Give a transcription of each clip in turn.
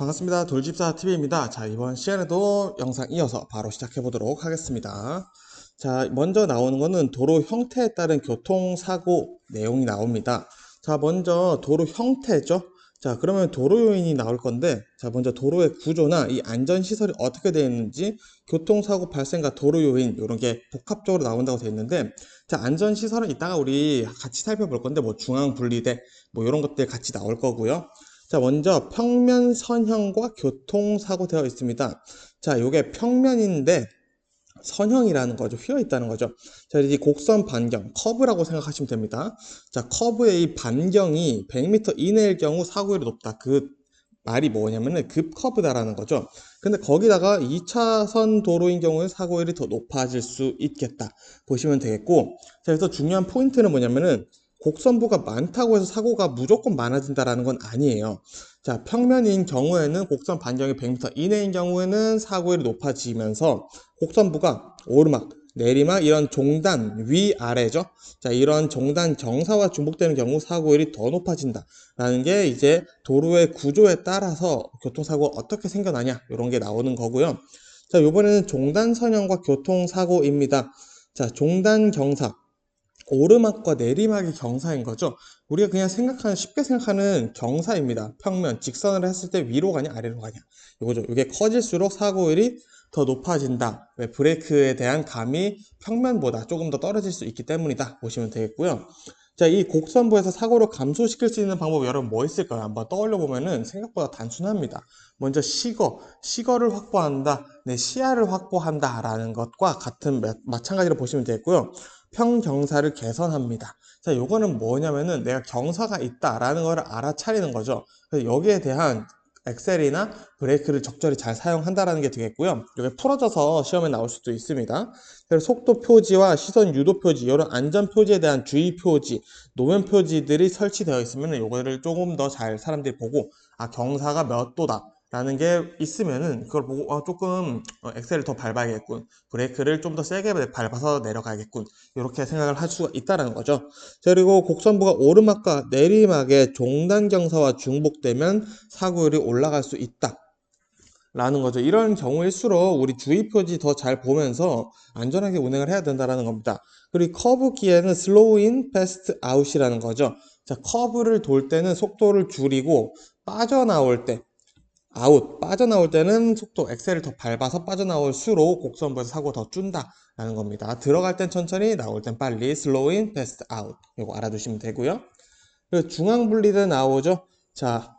반갑습니다. 돌집사 TV입니다. 자, 이번 시간에도 영상 이어서 바로 시작해 보도록 하겠습니다. 자, 먼저 나오는 거는 도로 형태에 따른 교통사고 내용이 나옵니다. 자, 먼저 도로 형태죠. 자, 그러면 도로 요인이 나올 건데, 자, 먼저 도로의 구조나 이 안전시설이 어떻게 되어 있는지, 교통사고 발생과 도로 요인, 이런 게 복합적으로 나온다고 되어 있는데, 자, 안전시설은 이따가 우리 같이 살펴볼 건데, 뭐 중앙분리대, 뭐 이런 것들 같이 나올 거고요. 자, 먼저 평면 선형과 교통사고 되어 있습니다. 자, 요게 평면인데 선형이라는 거죠. 휘어 있다는 거죠. 자, 이 곡선 반경, 커브라고 생각하시면 됩니다. 자, 커브의 이 반경이 100m 이내일 경우 사고율이 높다. 그 말이 뭐냐면은 급 커브다라는 거죠. 근데 거기다가 2차선 도로인 경우에 사고율이 더 높아질 수 있겠다. 보시면 되겠고. 자, 그래서 중요한 포인트는 뭐냐면은 곡선부가 많다고 해서 사고가 무조건 많아진다라는 건 아니에요. 자, 평면인 경우에는 곡선 반경이 100m 이내인 경우에는 사고율이 높아지면서 곡선부가 오르막, 내리막 이런 종단 위 아래죠. 자, 이런 종단 경사와 중복되는 경우 사고율이 더 높아진다라는 게 이제 도로의 구조에 따라서 교통사고가 어떻게 생겨나냐 이런 게 나오는 거고요. 자, 이번에는 종단 선형과 교통사고입니다. 자, 종단 경사 오르막과 내리막이 경사인 거죠. 우리가 그냥 생각하는 쉽게 생각하는 경사입니다. 평면 직선을 했을 때 위로 가냐 아래로 가냐 이거죠. 이게 커질수록 사고율이 더 높아진다. 왜 브레이크에 대한 감이 평면보다 조금 더 떨어질 수 있기 때문이다. 보시면 되겠고요. 자, 이 곡선부에서 사고를 감소시킬 수 있는 방법이 여러분 뭐 있을까요? 한번 떠올려 보면은 생각보다 단순합니다. 먼저 시거, 시거를 확보한다, 내 시야를 확보한다라는 것과 같은 마- 마찬가지로 보시면 되겠고요. 평경사를 개선합니다. 자, 요거는 뭐냐면은 내가 경사가 있다라는 걸 알아차리는 거죠. 그래서 여기에 대한 엑셀이나 브레이크를 적절히 잘 사용한다라는 게 되겠고요. 이게 풀어져서 시험에 나올 수도 있습니다. 그래서 속도 표지와 시선 유도 표지, 이런 안전 표지에 대한 주의 표지, 노면 표지들이 설치되어 있으면 요거를 조금 더 잘 사람들이 보고 아 경사가 몇 도다. 라는 게 있으면은 그걸 보고 아, 조금 어, 엑셀을 더 밟아야겠군. 브레이크를 좀 더 세게 밟아서 내려가야겠군. 이렇게 생각을 할 수가 있다라는 거죠. 자, 그리고 곡선부가 오르막과 내리막의 종단 경사와 중복되면 사고율이 올라갈 수 있다 라는 거죠. 이런 경우일수록 우리 주의 표지 더 잘 보면서 안전하게 운행을 해야 된다라는 겁니다. 그리고 커브 기에는 슬로우 인 패스트 아웃이라는 거죠. 자 커브를 돌 때는 속도를 줄이고 빠져나올 때 아웃 빠져나올 때는 속도 엑셀을 더 밟아서 빠져나올수록 곡선부에서 사고 더 준다 라는 겁니다. 들어갈 땐 천천히 나올 땐 빨리 슬로우 인 패스트 아웃 이거 알아두시면 되고요. 그리고 중앙 분리대 나오죠. 자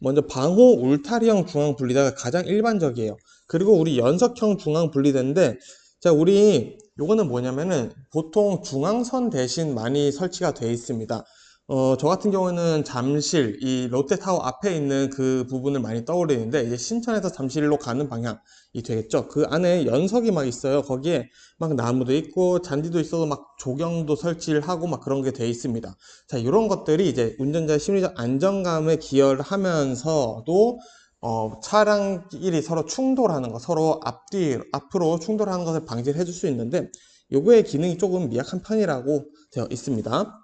먼저 방호 울타리형 중앙 분리대가 가장 일반적이에요. 그리고 우리 연석형 중앙 분리대인데 자 우리 요거는 뭐냐면은 보통 중앙선 대신 많이 설치가 되어 있습니다. 어, 저 같은 경우는 잠실, 이 롯데타워 앞에 있는 그 부분을 많이 떠올리는데, 이제 신천에서 잠실로 가는 방향이 되겠죠. 그 안에 연석이 막 있어요. 거기에 막 나무도 있고, 잔디도 있어도 막 조경도 설치를 하고 막 그런 게 돼 있습니다. 자, 이런 것들이 이제 운전자의 심리적 안정감에 기여를 하면서도, 어, 차량끼리 서로 충돌하는 거, 서로 앞뒤, 앞으로 충돌하는 것을 방지를 해줄 수 있는데, 요거의 기능이 조금 미약한 편이라고 되어 있습니다.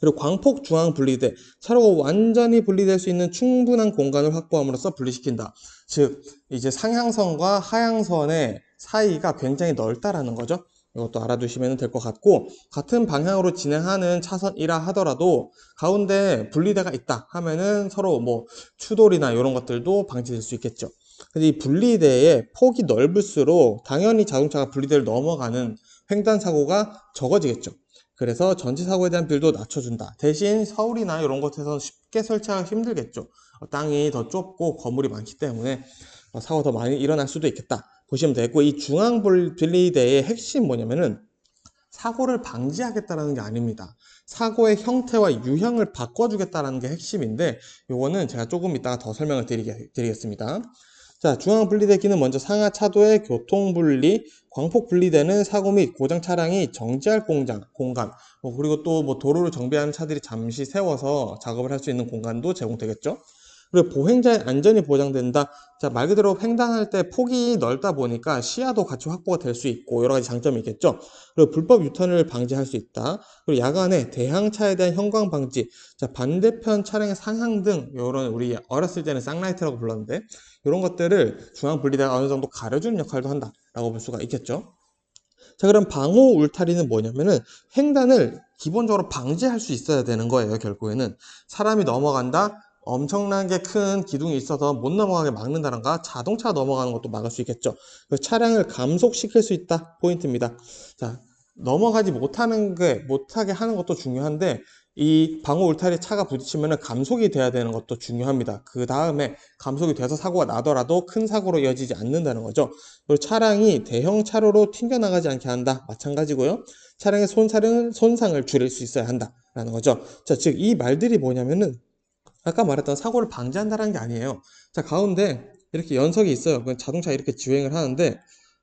그리고 광폭 중앙 분리대 차로가 완전히 분리될 수 있는 충분한 공간을 확보함으로써 분리시킨다. 즉 이제 상향선과 하향선의 사이가 굉장히 넓다라는 거죠. 이것도 알아두시면 될 것 같고 같은 방향으로 진행하는 차선이라 하더라도 가운데 분리대가 있다 하면은 서로 뭐 추돌이나 이런 것들도 방지될 수 있겠죠. 근데 이 분리대의 폭이 넓을수록 당연히 자동차가 분리대를 넘어가는 횡단 사고가 적어지겠죠. 그래서 전체 사고에 대한 비율도 낮춰준다. 대신 서울이나 이런 곳에서는 쉽게 설치하기 힘들겠죠. 어, 땅이 더 좁고 건물이 많기 때문에 어, 사고가 더 많이 일어날 수도 있겠다. 보시면 되고 이 중앙 분리대의 핵심 뭐냐면은 사고를 방지하겠다라는 게 아닙니다. 사고의 형태와 유형을 바꿔주겠다라는 게 핵심인데 요거는 제가 조금 이따가 더 설명을 드리겠습니다. 자, 중앙 분리대 기는 먼저 상하 차도의 교통 분리, 광폭 분리대는 사고 및 고장 차량이 정지할 공장, 공간, 뭐 그리고 또 뭐 도로를 정비하는 차들이 잠시 세워서 작업을 할 수 있는 공간도 제공되겠죠. 그리고 보행자의 안전이 보장된다. 자, 말 그대로 횡단할 때 폭이 넓다 보니까 시야도 같이 확보가 될 수 있고 여러 가지 장점이 있겠죠. 그리고 불법 유턴을 방지할 수 있다. 그리고 야간에 대항차에 대한 형광 방지. 자, 반대편 차량의 상향 등 이런 우리 어렸을 때는 쌍라이트라고 불렀는데 이런 것들을 중앙 분리대가 어느 정도 가려주는 역할도 한다라고 볼 수가 있겠죠. 자, 그럼 방호 울타리는 뭐냐면은 횡단을 기본적으로 방지할 수 있어야 되는 거예요, 결국에는. 사람이 넘어간다? 엄청나게 큰 기둥이 있어서 못 넘어가게 막는다던가 자동차 넘어가는 것도 막을 수 있겠죠. 차량을 감속시킬 수 있다. 포인트입니다. 자, 넘어가지 못하는 게, 못하게 하는 것도 중요한데, 이 방호 울타리 차가 부딪히면 감속이 돼야 되는 것도 중요합니다. 그 다음에 감속이 돼서 사고가 나더라도 큰 사고로 이어지지 않는다는 거죠. 그리고 차량이 대형 차로로 튕겨나가지 않게 한다. 마찬가지고요. 차량의 손상을, 손상을 줄일 수 있어야 한다라는 거죠. 자, 즉 이 말들이 뭐냐면은 아까 말했던 사고를 방지한다는 게 아니에요. 자, 가운데 이렇게 연석이 있어요. 그 자동차 이렇게 주행을 하는데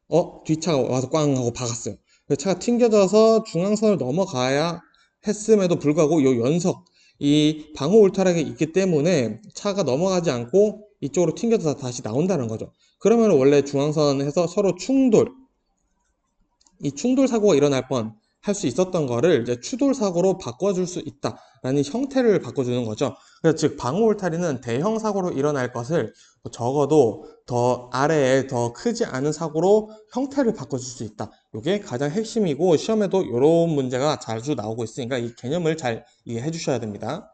어 뒷차가 와서 꽝 하고 박았어요. 그래서 차가 튕겨져서 중앙선을 넘어가야 했음에도 불구하고 이 연석 이 방호 울타리가 있기 때문에 차가 넘어가지 않고 이쪽으로 튕겨져서 다시 나온다는 거죠. 그러면 원래 중앙선에서 서로 충돌 이 충돌 사고가 일어날 뻔 할 수 있었던 거를 이제 추돌 사고로 바꿔줄 수 있다라는 형태를 바꿔주는 거죠. 즉 방호 울타리는 대형 사고로 일어날 것을 적어도 더 아래에 더 크지 않은 사고로 형태를 바꿔줄 수 있다. 이게 가장 핵심이고 시험에도 이런 문제가 자주 나오고 있으니까 이 개념을 잘 이해해 주셔야 됩니다.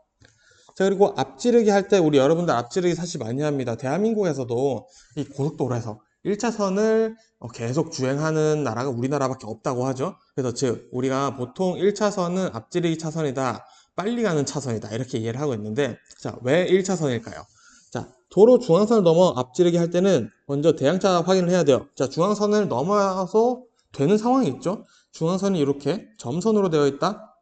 자 그리고 앞지르기 할 때 우리 여러분들 앞지르기 사실 많이 합니다. 대한민국에서도 이 고속도로에서 1차선을 계속 주행하는 나라가 우리나라밖에 없다고 하죠. 그래서 즉 우리가 보통 1차선은 앞지르기 차선이다. 빨리 가는 차선이다. 이렇게 이해를 하고 있는데 자, 왜 1차선일까요? 자, 도로 중앙선을 넘어 앞지르기 할 때는 먼저 대항차 확인을 해야 돼요. 자, 중앙선을 넘어서 되는 상황이 있죠. 중앙선이 이렇게 점선으로 되어 있다.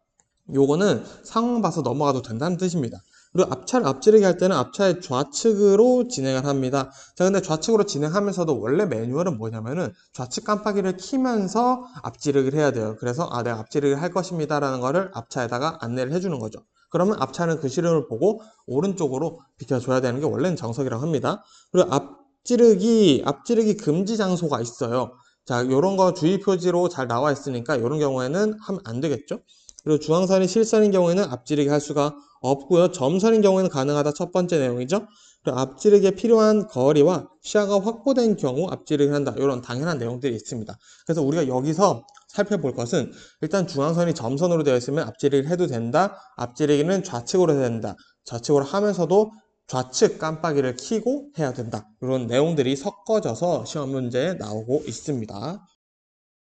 요거는 상황 봐서 넘어가도 된다는 뜻입니다. 그리고 앞차를 앞지르기 할 때는 앞차의 좌측으로 진행을 합니다. 자, 근데 좌측으로 진행하면서도 원래 매뉴얼은 뭐냐면은 좌측 깜빡이를 키면서 앞지르기를 해야 돼요. 그래서 아, 내가 앞지르기를 할 것입니다라는 거를 앞차에다가 안내를 해주는 거죠. 그러면 앞차는 그 시름을 보고 오른쪽으로 비켜줘야 되는 게 원래는 정석이라고 합니다. 그리고 앞지르기, 앞지르기 금지 장소가 있어요. 자, 요런 거 주의 표지로 잘 나와 있으니까 이런 경우에는 하면 안 되겠죠? 그리고 중앙선이 실선인 경우에는 앞지르기 할 수가 없고요. 점선인 경우에는 가능하다 첫 번째 내용이죠. 앞지르기에 필요한 거리와 시야가 확보된 경우 앞지르기 한다. 이런 당연한 내용들이 있습니다. 그래서 우리가 여기서 살펴볼 것은 일단 중앙선이 점선으로 되어 있으면 앞지르기를 해도 된다. 앞지르기는 좌측으로 해야 된다. 좌측으로 하면서도 좌측 깜빡이를 켜고 해야 된다. 이런 내용들이 섞어져서 시험 문제에 나오고 있습니다.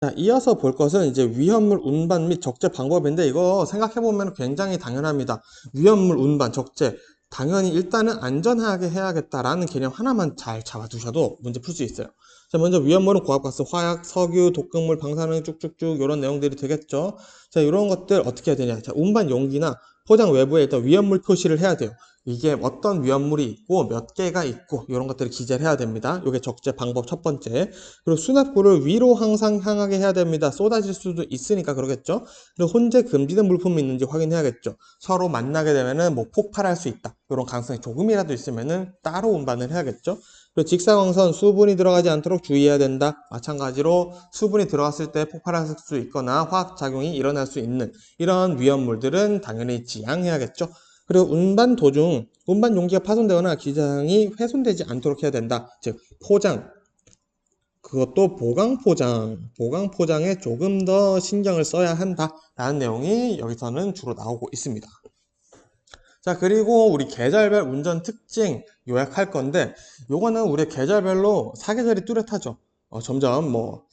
자, 이어서 볼 것은 이제 위험물 운반 및 적재 방법인데 이거 생각해보면 굉장히 당연합니다. 위험물 운반, 적재. 당연히 일단은 안전하게 해야겠다라는 개념 하나만 잘 잡아두셔도 문제 풀 수 있어요. 자, 먼저 위험물은 고압가스, 화약, 석유, 독극물, 방사능 쭉쭉쭉 이런 내용들이 되겠죠. 자, 이런 것들 어떻게 해야 되냐. 자, 운반 용기나 포장 외부에 일단 위험물 표시를 해야 돼요. 이게 어떤 위험물이 있고 몇 개가 있고 이런 것들을 기재를 해야 됩니다. 이게 적재 방법 첫 번째. 그리고 수납구를 위로 항상 향하게 해야 됩니다. 쏟아질 수도 있으니까 그러겠죠. 그리고 혼재 금지된 물품이 있는지 확인해야겠죠. 서로 만나게 되면은 뭐 폭발할 수 있다. 이런 가능성이 조금이라도 있으면은 따로 운반을 해야겠죠. 그리고 직사광선 수분이 들어가지 않도록 주의해야 된다. 마찬가지로 수분이 들어갔을 때 폭발할 수 있거나 화학작용이 일어날 수 있는 이런 위험물들은 당연히 지양해야겠죠. 그리고 운반 도중 운반 용기가 파손되거나 기장이 훼손되지 않도록 해야 된다. 즉 포장 그것도 보강 포장 보강 포장에 조금 더 신경을 써야 한다라는 내용이 여기서는 주로 나오고 있습니다. 자 그리고 우리 계절별 운전 특징 요약할 건데 요거는 우리 계절별로 사계절이 뚜렷하죠. 어, 점점 뭐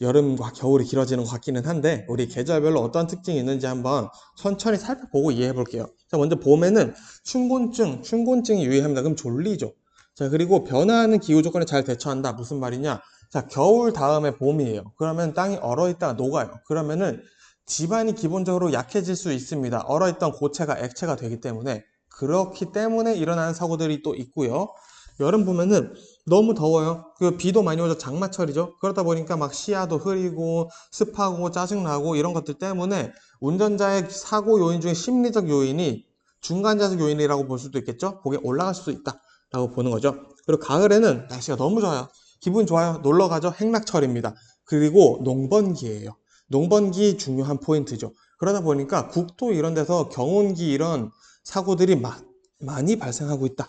여름과 겨울이 길어지는 것 같기는 한데 우리 계절별로 어떤 특징이 있는지 한번 천천히 살펴보고 이해해 볼게요. 자 먼저 봄에는 춘곤증, 춘곤증이 유의합니다. 그럼 졸리죠. 자 그리고 변화하는 기후 조건에 잘 대처한다. 무슨 말이냐? 자 겨울 다음에 봄이에요. 그러면 땅이 얼어있다가 녹아요. 그러면은 집안이 기본적으로 약해질 수 있습니다. 얼어있던 고체가 액체가 되기 때문에 그렇기 때문에 일어나는 사고들이 또 있고요. 여름 보면은 너무 더워요. 그 비도 많이 오죠. 장마철이죠. 그러다 보니까 막 시야도 흐리고 습하고 짜증나고 이런 것들 때문에 운전자의 사고 요인 중에 심리적 요인이 중간자석 요인이라고 볼 수도 있겠죠. 거기에 올라갈 수도 있다라고 보는 거죠. 그리고 가을에는 날씨가 너무 좋아요. 기분 좋아요. 놀러 가죠. 행락철입니다. 그리고 농번기예요. 농번기 중요한 포인트죠. 그러다 보니까 국토 이런 데서 경운기 이런 사고들이 마- 많이 발생하고 있다.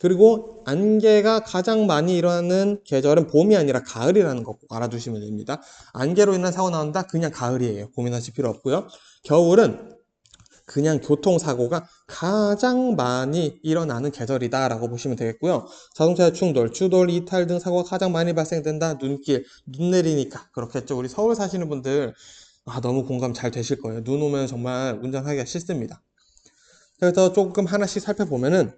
그리고 안개가 가장 많이 일어나는 계절은 봄이 아니라 가을이라는 거 꼭 알아두시면 됩니다. 안개로 인한 사고 나온다? 그냥 가을이에요. 고민하실 필요 없고요. 겨울은 그냥 교통사고가 가장 많이 일어나는 계절이다라고 보시면 되겠고요. 자동차의 충돌, 추돌, 이탈 등 사고가 가장 많이 발생된다. 눈길, 눈 내리니까 그렇겠죠. 우리 서울 사시는 분들 아, 너무 공감 잘 되실 거예요. 눈 오면 정말 운전하기가 싫습니다. 그래서 조금 하나씩 살펴보면은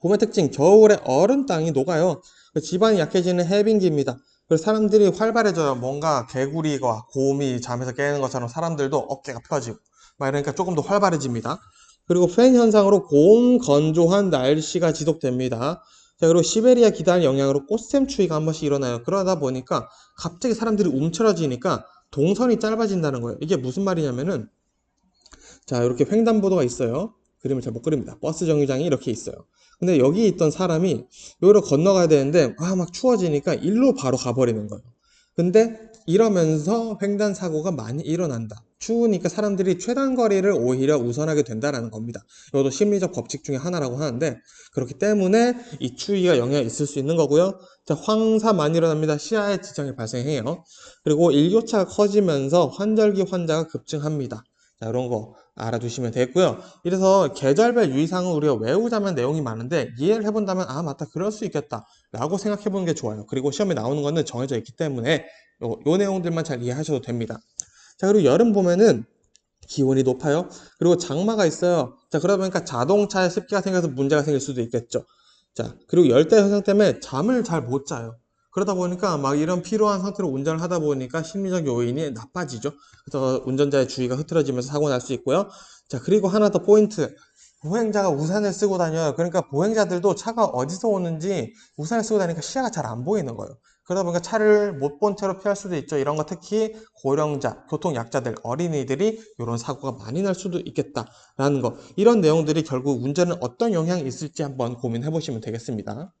봄의 특징, 겨울에 얼음 땅이 녹아요. 그 지반이 약해지는 해빙기입니다. 그래서 사람들이 활발해져요. 뭔가 개구리가 곰이 잠에서 깨는 것처럼 사람들도 어깨가 펴지고 막 이러니까 조금 더 활발해집니다. 그리고 팬 현상으로 고온 건조한 날씨가 지속됩니다. 자, 그리고 시베리아 기단 영향으로 꽃샘 추위가 한 번씩 일어나요. 그러다 보니까 갑자기 사람들이 움츠러지니까 동선이 짧아진다는 거예요. 이게 무슨 말이냐면은 자, 이렇게 횡단보도가 있어요. 그림을 잘 못 그립니다. 버스 정류장이 이렇게 있어요. 근데 여기 있던 사람이 여기로 건너가야 되는데 아, 막 추워지니까 일로 바로 가버리는 거예요. 근데 이러면서 횡단 사고가 많이 일어난다. 추우니까 사람들이 최단 거리를 오히려 우선하게 된다라는 겁니다. 이것도 심리적 법칙 중에 하나라고 하는데 그렇기 때문에 이 추위가 영향이 있을 수 있는 거고요. 자, 황사 많이 일어납니다. 시야에 지장이 발생해요. 그리고 일교차가 커지면서 환절기 환자가 급증합니다. 자, 이런 거 알아두시면 되겠고요. 이래서 계절별 유의사항을 우리가 외우자면 내용이 많은데 이해를 해본다면 아 맞다 그럴 수 있겠다 라고 생각해보는 게 좋아요. 그리고 시험에 나오는 거는 정해져 있기 때문에 요, 요 내용들만 잘 이해하셔도 됩니다. 자 그리고 여름 봄에는 기온이 높아요. 그리고 장마가 있어요. 자 그러다 보니까 자동차에 습기가 생겨서 문제가 생길 수도 있겠죠. 자 그리고 열대 현상 때문에 잠을 잘 못 자요. 그러다 보니까 막 이런 피로한 상태로 운전을 하다 보니까 심리적 요인이 나빠지죠. 그래서 운전자의 주의가 흐트러지면서 사고 날 수 있고요. 자, 그리고 하나 더 포인트. 보행자가 우산을 쓰고 다녀요. 그러니까 보행자들도 차가 어디서 오는지 우산을 쓰고 다니니까 시야가 잘 안 보이는 거예요. 그러다 보니까 차를 못 본 채로 피할 수도 있죠. 이런 거 특히 고령자, 교통약자들, 어린이들이 이런 사고가 많이 날 수도 있겠다라는 거. 이런 내용들이 결국 운전에 어떤 영향이 있을지 한번 고민해 보시면 되겠습니다.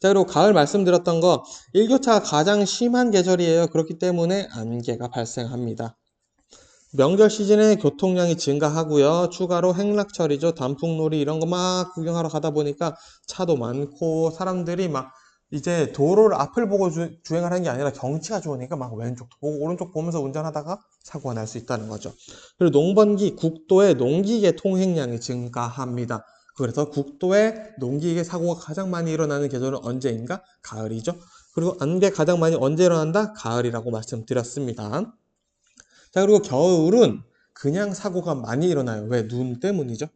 자, 그리고 가을 말씀드렸던 거, 일교차가 가장 심한 계절이에요. 그렇기 때문에 안개가 발생합니다. 명절 시즌에 교통량이 증가하고요. 추가로 행락철이죠. 단풍놀이 이런 거 막 구경하러 가다 보니까 차도 많고 사람들이 막 이제 도로를 앞을 보고 주, 행을 하는 게 아니라 경치가 좋으니까 막 왼쪽도 보고 오른쪽 보면서 운전하다가 사고가 날 수 있다는 거죠. 그리고 농번기 국도의 농기계 통행량이 증가합니다. 그래서 국도의 농기계 사고가 가장 많이 일어나는 계절은 언제인가? 가을이죠. 그리고 안개 가장 많이 언제 일어난다? 가을이라고 말씀드렸습니다. 자, 그리고 겨울은 그냥 사고가 많이 일어나요. 왜? 눈 때문이죠.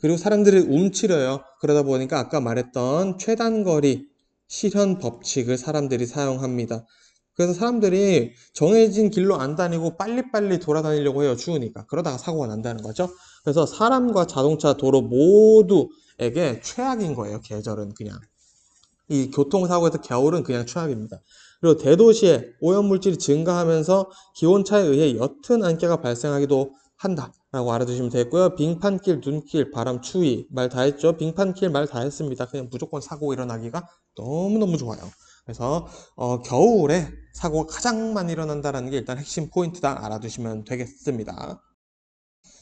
그리고 사람들이 움츠려요. 그러다 보니까 아까 말했던 최단거리 실현 법칙을 사람들이 사용합니다. 그래서 사람들이 정해진 길로 안 다니고 빨리빨리 돌아다니려고 해요. 추우니까. 그러다가 사고가 난다는 거죠. 그래서 사람과 자동차, 도로 모두에게 최악인 거예요. 계절은 그냥. 이 교통사고에서 겨울은 그냥 최악입니다. 그리고 대도시에 오염물질이 증가하면서 기온차에 의해 옅은 안개가 발생하기도 한다 라고 알아두시면 되겠고요. 빙판길, 눈길, 바람, 추위 말 다 했죠. 빙판길 말 다 했습니다. 그냥 무조건 사고 일어나기가 너무너무 좋아요. 그래서 어, 겨울에 사고가 가장 많이 일어난다는 게 일단 핵심 포인트다 알아두시면 되겠습니다.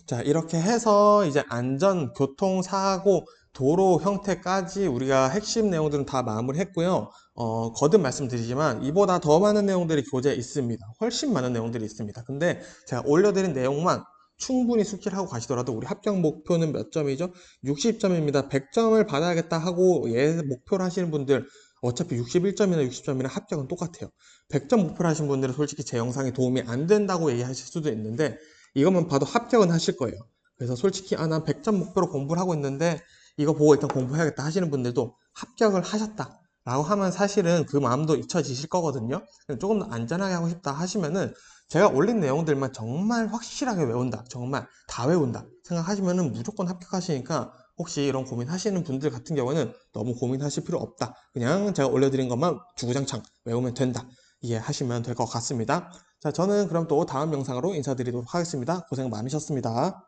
자, 이렇게 해서 이제 안전, 교통, 사고, 도로 형태까지 우리가 핵심 내용들은 다 마무리했고요. 어, 거듭 말씀드리지만 이보다 더 많은 내용들이 교재에 있습니다. 훨씬 많은 내용들이 있습니다. 근데 제가 올려드린 내용만 충분히 숙지를 하고 가시더라도 우리 합격 목표는 몇 점이죠? 60점입니다. 100점을 받아야겠다 하고 예 목표를 하시는 분들 어차피 61점이나 60점이나 합격은 똑같아요. 100점 목표를 하신 분들은 솔직히 제 영상이 도움이 안 된다고 얘기하실 수도 있는데 이것만 봐도 합격은 하실 거예요. 그래서 솔직히 아 난 100점 목표로 공부를 하고 있는데 이거 보고 일단 공부해야겠다 하시는 분들도 합격을 하셨다. 라고 하면 사실은 그 마음도 잊혀지실 거거든요. 조금 더 안전하게 하고 싶다 하시면은 제가 올린 내용들만 정말 확실하게 외운다. 정말 다 외운다. 생각하시면은 무조건 합격하시니까 혹시 이런 고민하시는 분들 같은 경우는 너무 고민하실 필요 없다. 그냥 제가 올려드린 것만 주구장창 외우면 된다. 이해하시면 될 것 같습니다. 자, 저는 그럼 또 다음 영상으로 인사드리도록 하겠습니다. 고생 많으셨습니다.